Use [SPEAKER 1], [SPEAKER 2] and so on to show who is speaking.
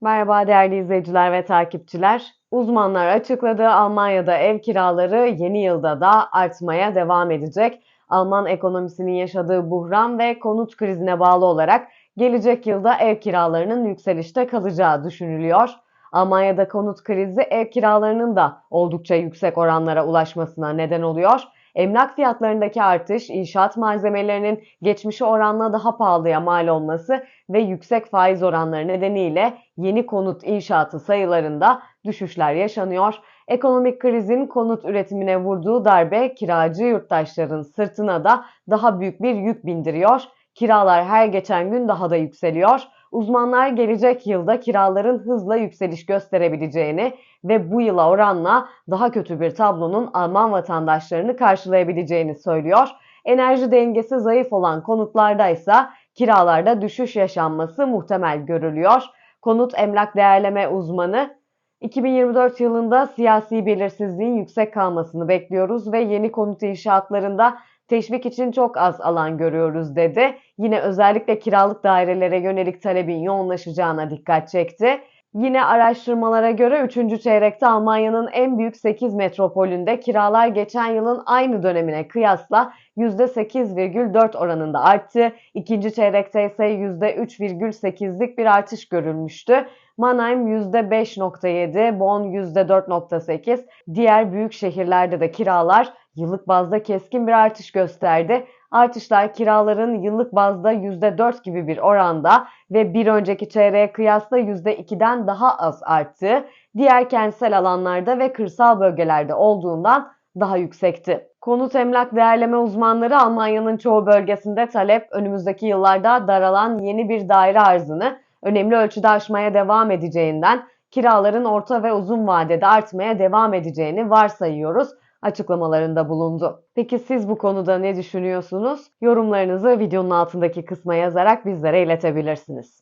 [SPEAKER 1] Merhaba değerli izleyiciler ve takipçiler. Uzmanlar açıkladı Almanya'da ev kiraları yeni yılda da artmaya devam edecek. Alman ekonomisinin yaşadığı buhran ve konut krizine bağlı olarak gelecek yılda ev kiralarının yükselişte kalacağı düşünülüyor. Almanya'da konut krizi ev kiralarının da oldukça yüksek oranlara ulaşmasına neden oluyor. Emlak fiyatlarındaki artış, inşaat malzemelerinin geçmişe oranla daha pahalıya mal olması ve yüksek faiz oranları nedeniyle yeni konut inşaatı sayılarında düşüşler yaşanıyor. Ekonomik krizin konut üretimine vurduğu darbe kiracı yurttaşların sırtına da daha büyük bir yük bindiriyor. Kiralar her geçen gün daha da yükseliyor. Uzmanlar gelecek yılda kiraların hızla yükseliş gösterebileceğini ve bu yıla oranla daha kötü bir tablonun Alman vatandaşlarını karşılayabileceğini söylüyor. Enerji dengesi zayıf olan konutlarda ise kiralarda düşüş yaşanması muhtemel görülüyor. Konut emlak değerleme uzmanı 2024 yılında siyasi belirsizliğin yüksek kalmasını bekliyoruz ve yeni konut inşaatlarında teşvik için çok az alan görüyoruz dedi. Yine özellikle kiralık dairelere yönelik talebin yoğunlaşacağına dikkat çekti. Yine araştırmalara göre 3. çeyrekte Almanya'nın en büyük 8 metropolünde kiralar geçen yılın aynı dönemine kıyasla %8,4 oranında arttı. İkinci çeyrekte ise %3,8'lik bir artış görülmüştü. Mannheim %5.7, Bonn %4.8. Diğer büyük şehirlerde de kiralar yıllık bazda keskin bir artış gösterdi. Artışlar kiraların yıllık bazda %4 gibi bir oranda ve bir önceki çeyreğe kıyasla %2'den daha az arttı. Diğer kentsel alanlarda ve kırsal bölgelerde olduğundan daha yüksekti. Konut emlak değerleme uzmanları Almanya'nın çoğu bölgesinde talep önümüzdeki yıllarda daralan yeni bir daire arzını önemli ölçüde aşmaya devam edeceğinden kiraların orta ve uzun vadede artmaya devam edeceğini varsayıyoruz açıklamalarında bulundu. Peki siz bu konuda ne düşünüyorsunuz? Yorumlarınızı videonun altındaki kısma yazarak bizlere iletebilirsiniz.